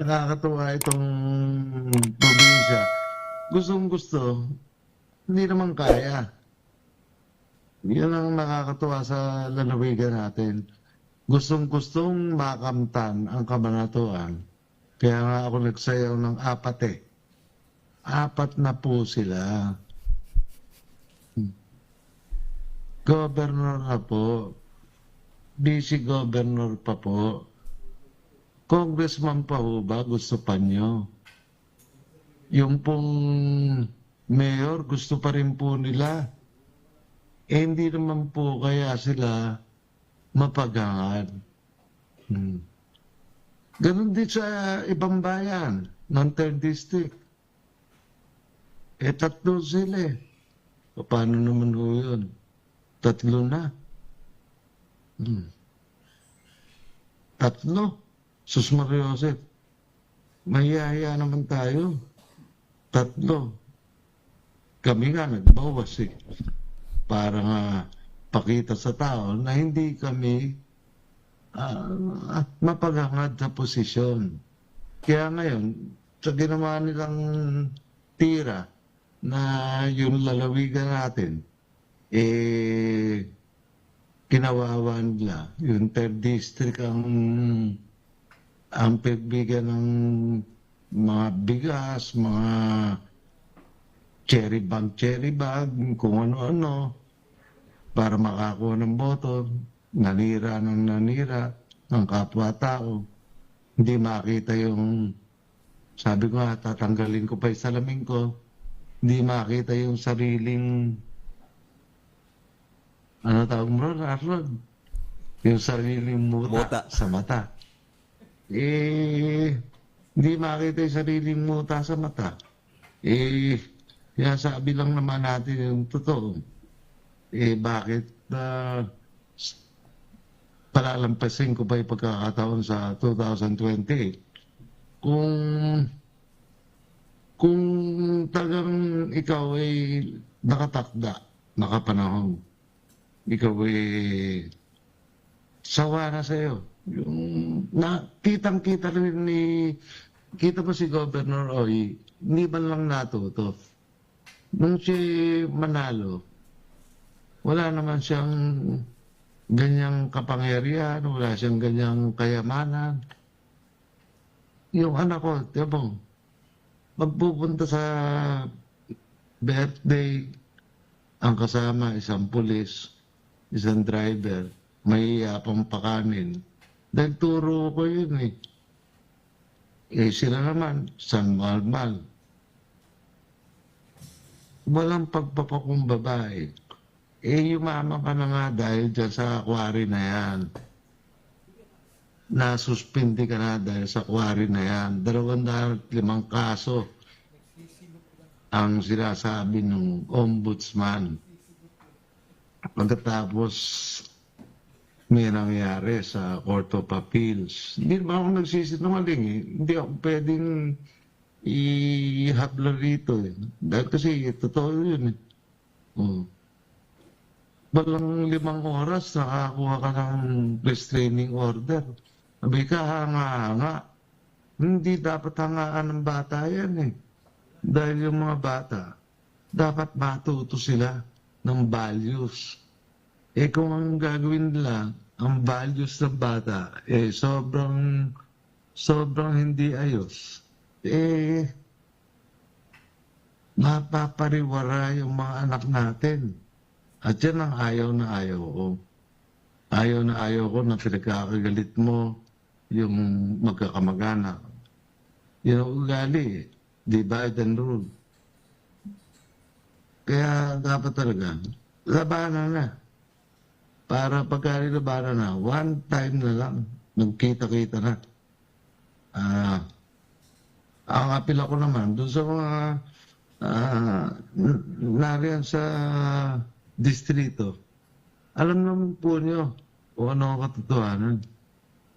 nakakatuwa itong probinsya. Gustong gusto, hindi naman kaya. Yan ang nakakatuwa sa lalawigan natin. Gustong gustong makamtan ang kabanatuan. Kaya nga ako nagsayaw ng apat eh. Apat na po sila. Governor na po. Vice governor pa po. Congressman pa ho ba? Gusto pa nyo? Yung pong mayor, gusto pa rin po nila. Eh, hindi naman po kaya sila mapagangad. Hmm. Ganon din sa ibang bayan ng 3rd District. Eh, tatlo sila eh. Paano naman ho yun? Tatlo na. Hmm. Tatlo. Sus Maria Joseph. Mahiyaya naman tayo. Tatlo. Kami nga nagbawas eh. Para nga pakita sa tao na hindi kami ah, mapagangad sa posisyon. Kaya ngayon, sa ginawa nilang tira na yung lalawigan natin, eh, kinawawa nila. Yung third district ang ang pagbigyan ng mga bigas, mga cherry bag, cherry bag, kung ano-ano, para makakuha ng boto, nanira ng nanira ng kapwa-tao. Hindi makita yung, sabi ko nga, tatanggalin ko pa yung salamin ko, hindi makita yung sariling, ano tawag mo ron, Arnold? Yung sariling muta, Muta. sa mata. Eh, hindi makita yung sariling muta sa mata. Eh, kaya sabi lang naman natin yung totoo. Eh, bakit na palalampasin ko pa yung pagkakataon sa 2028? Kung kung talagang ikaw ay nakatakda, nakapanahon, ikaw ay sawa na sa'yo. Yung na, kitang-kita rin ni, kita mo si Governor Oy, hindi man lang natuto. Nung si Manalo, wala naman siyang ganyang kapangyarihan, wala siyang ganyang kayamanan. Yung anak ko, tiyo mo, magpupunta sa birthday, ang kasama isang pulis, isang driver, may pang pakanin. Dahil turo ko yun eh. Eh sila naman, San Malmal. Walang pagpapakumbabay. Eh yumaman ka na nga dahil dyan sa aquari na yan. Nasuspindi ka na dahil sa aquari na yan. Dalawang limang kaso ang sinasabi ng ombudsman. Pagkatapos may nangyari sa Court of Appeals. Hindi naman ako nagsisinungaling eh. Hindi ako pwedeng ihabla rito eh. Dahil kasi totoo yun eh. Oh. Walang limang oras nakakuha ka ng restraining order. Sabi ka, hanga-hanga. Hindi dapat hangaan ng bata yan eh. Dahil yung mga bata, dapat matuto sila ng values. Eh kung ang gagawin nila, ang values ng bata, eh sobrang, sobrang hindi ayos. Eh, mapapariwara yung mga anak natin. At yan ang ayaw na ayaw ko. Ayaw na ayaw ko na pinagkakagalit mo yung magkakamag-anak. Yun ang ugali. Divide and rule. Kaya dapat talaga, labanan na. Para pagka labanan na, one time na lang, nagkita-kita na. Ah, ang apil ako naman, doon sa mga n- nariyan sa distrito, alam naman po nyo kung ano ang katotohanan.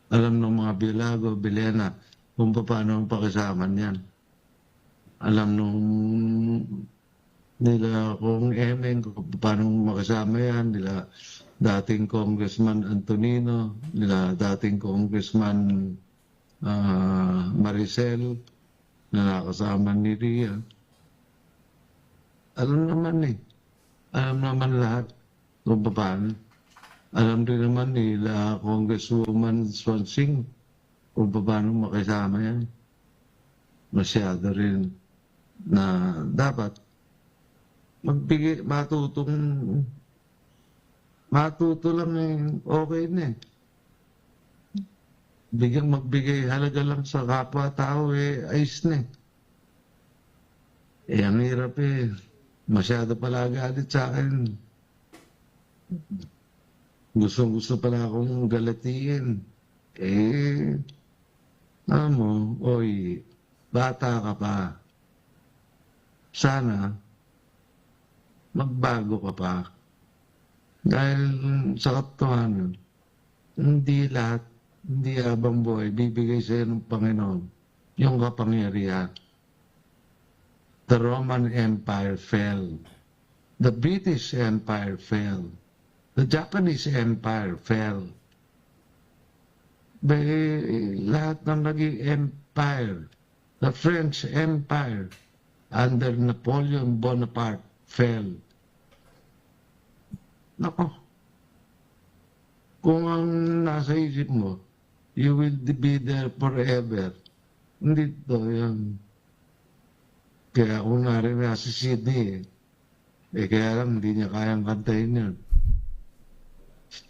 Alam ng mga Bilago, Bilena, kung paano ang pakisama niyan. Alam nung nila kung Emeng, kung paano makasama yan, nila dating Congressman Antonino, nila dating Congressman ah, Maricel, na nakasama ni Ria. Alam naman eh. Alam naman lahat kung paano. Alam din naman nila Congresswoman Swansing kung paano makisama yan. Masyado rin na dapat magbigay, matutong matuto lang eh, okay na eh. Bigyan magbigay halaga lang sa kapwa-tao eh, ayos na eh. Eh, ang hirap eh. Masyado pala galit sa akin. Gustong gusto pala akong galatiin. Eh, alam mo, oy, bata ka pa. Sana, magbago ka pa. Dahil sa katotohanan, hindi lahat, hindi habang buhay, bibigay sa ng Panginoon yung kapangyarihan. The Roman Empire fell. The British Empire fell. The Japanese Empire fell. But lahat ng naging empire, the French Empire under Napoleon Bonaparte fell. Nako, kung ang nasa isip mo, you will be there forever. Hindi to yan. Kaya kung narinig si Sydney, eh, eh kaya lang hindi niya kayang kantahin yun.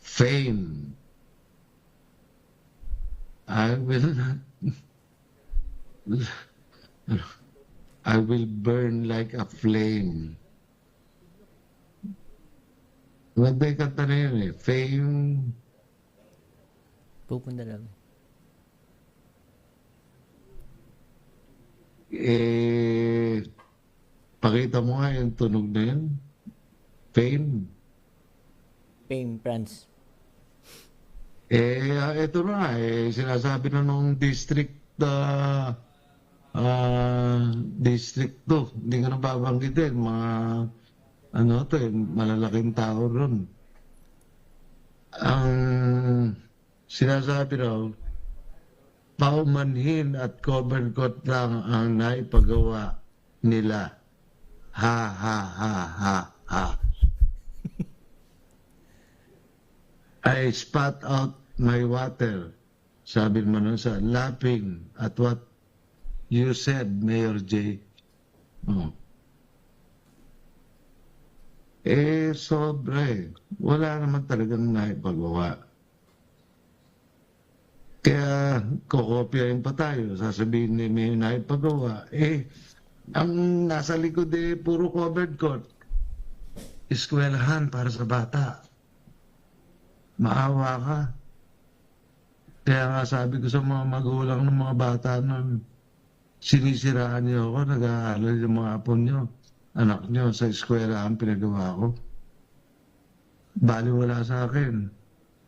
Fame. I will not. I will burn like a flame. Maganda yung kanta na yun eh. Fame. Pupunta lang. Eh, pakita mo nga yung tunog na yun. Fame. Fame, France. Eh, ah, ito na eh, sinasabi na nung district, ah, ah, district to, hindi ko na babanggitin, mga, ano to eh, malalaking tao ron. Ang sinasabi raw, paumanhin at cover coat lang ang naipagawa nila. Ha, ha, ha, ha, ha. I spat out my water. Sabi mo nun sa laughing at what you said, Mayor J. Oh. Eh, sobra eh. Wala naman talagang naipagawa. Kaya kokopyahin pa tayo. Sasabihin ni may naipagawa. Eh, ang nasa likod eh, puro covered court. Eskwelahan para sa bata. Maawa ka. Kaya nga sabi ko sa mga magulang ng mga bata nun, sinisiraan niyo ako, nag-aaral yung mga apo niyo, anak niyo sa eskwela ang pinagawa ko. Bali wala sa akin.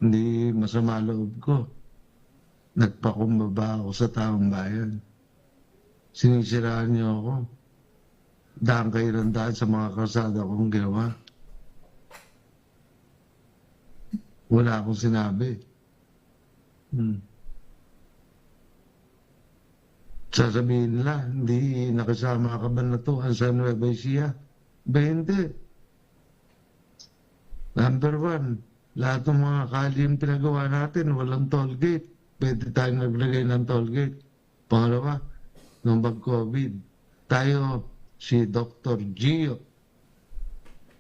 Hindi masama loob ko. Nagpakumbaba ako sa taong bayan. Sinisiraan niyo ako. Daan kayo ng daan sa mga kasada kong ginawa. Wala akong sinabi. Hmm. Sasabihin nila, hindi nakasama ka ba na to sa Nueva Ecija? Ba hindi. Number one, lahat ng mga kalim pinagawa natin, walang toll gate. Pwede tayong naglagay ng toll gate. Pangalawa, nung mag-COVID, tayo, si Dr. Gio,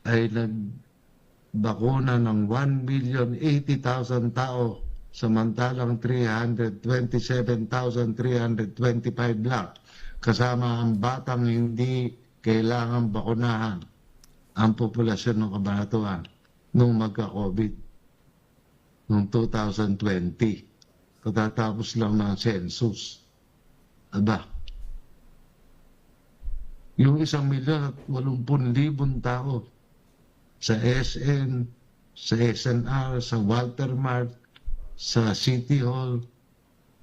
ay nagbakuna ng 1,080,000 tao samantalang 327,325 lang kasama ang batang hindi kailangan bakunahan ang populasyon ng kabanatuan nung magka-COVID noong 2020 katatapos lang ng census. Aba. Yung isang milyon at walumpun libon tao sa SN, sa SNR, sa Walter Mart, sa City Hall,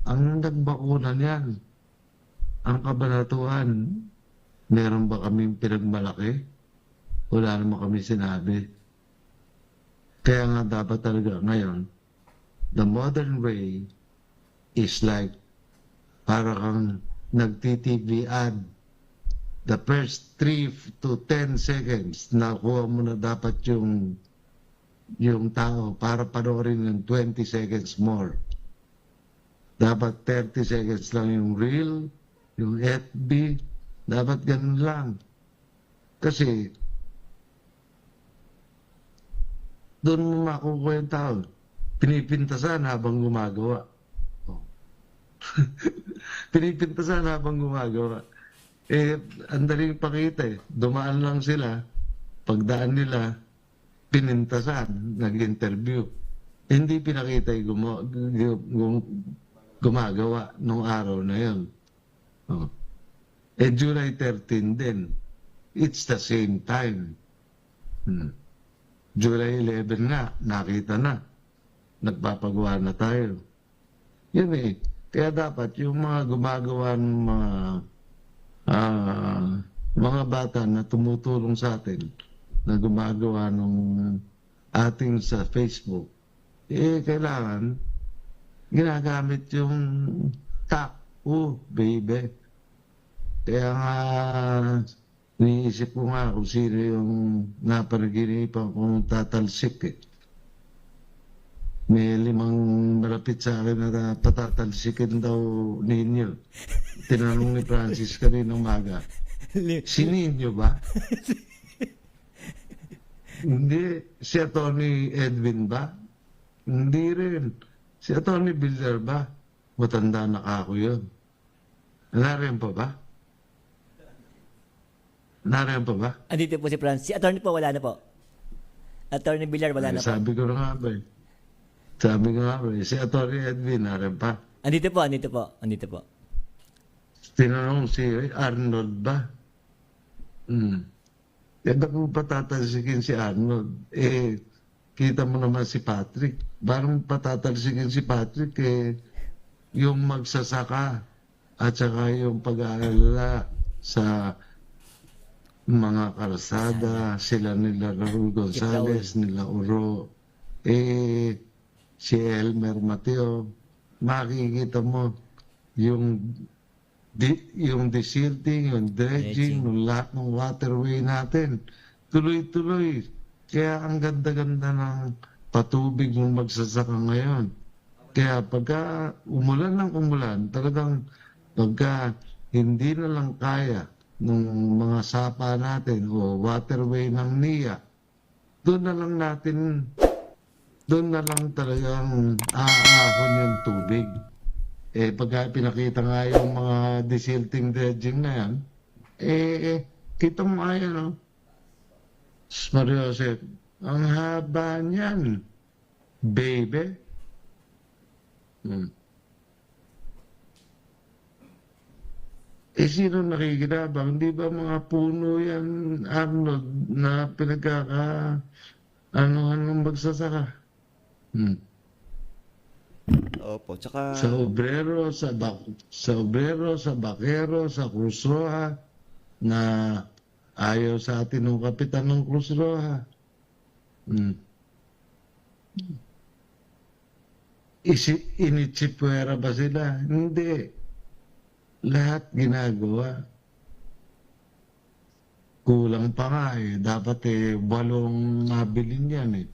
ang nagbakuna niyan, ang kabanatuan, meron ba kaming pinagmalaki? Wala naman kami sinabi. Kaya nga dapat talaga ngayon, the modern way is like para kang nag-TV ad. The first 3 to 10 seconds, nakuha mo na dapat yung yung tao para panoorin ng 20 seconds more. Dapat 30 seconds lang yung reel, yung FB, dapat ganun lang. Kasi, doon mo makukuha yung tao. Pinipintasan habang gumagawa. Oh. Pinipintasan habang gumagawa. Eh, ang daling pakita eh. Dumaan lang sila. Pagdaan nila, pinintasan, nag-interview. Hindi pinakita yung gumo- gu- gu- gumagawa nung araw na yun. Oh. Eh, July 13 din. It's the same time. Hmm. July 11 na, nakita na. Nagpapagawa na tayo. Yun eh. Kaya dapat yung mga gumagawa ng mga ah, mga bata na tumutulong sa atin na gumagawa ng ating sa Facebook, eh, kailangan ginagamit yung tak. Oh, baby. Kaya nga, niisip ko nga kung sino yung napanaginipan kong tatalsik eh. May limang malapit sa akin na patatalsikin daw ninyo. Tinanong ni Francis kanina umaga, si Ninyo ba? Hindi. Si Atty. Edwin ba? Hindi rin. Si Atty. Villar ba? Matanda na ako yun. Nariyan pa ba? Nariyan pa ba? Andito po si Franz. Si attorney po, wala na po. Attorney Villar, wala Ay, na po. sabi ko na nga ba eh. Sabi ko nga ba eh. Si Atty. Edwin, nariyan pa. Andito po, andito po, andito po. Tinanong si Arnold ba? Hmm. Eh, ba't mo patatalsikin si Arnold? Eh, kita mo naman si Patrick. Parang patatalsikin si Patrick eh, yung magsasaka at saka yung pag-aalala sa mga kalsada, sila nila Raul Gonzalez, nila Uro, eh, si Elmer Mateo, makikita mo yung di, yung desilting, yung dredging, Dredging. yung lahat ng waterway natin. Tuloy-tuloy. Kaya ang ganda-ganda ng patubig ng magsasaka ngayon. Kaya pagka umulan ng umulan, talagang pagka hindi na lang kaya ng mga sapa natin o waterway ng NIA, doon na lang natin, doon na lang talagang aahon yung tubig. Eh, pagka pinakita nga yung mga desilting dredging na yan, eh, eh kita mo nga yan, oh. Mario Jose, ang haba niyan, baby. Hmm. Eh, sino nakikinabang? Di ba mga puno yan, Arnold, na pinagkaka, ano, anong magsasaka? Hmm. Opo, tsaka Sa obrero, sa bak sa obrero, sa bakero, sa Cruz Roja na ayaw sa atin ng kapitan ng Cruz Roja. Hmm. Isi, initsipuera ba sila? Hindi. Lahat ginagawa. Kulang pa nga eh. Dapat eh, walong nabilin yan eh.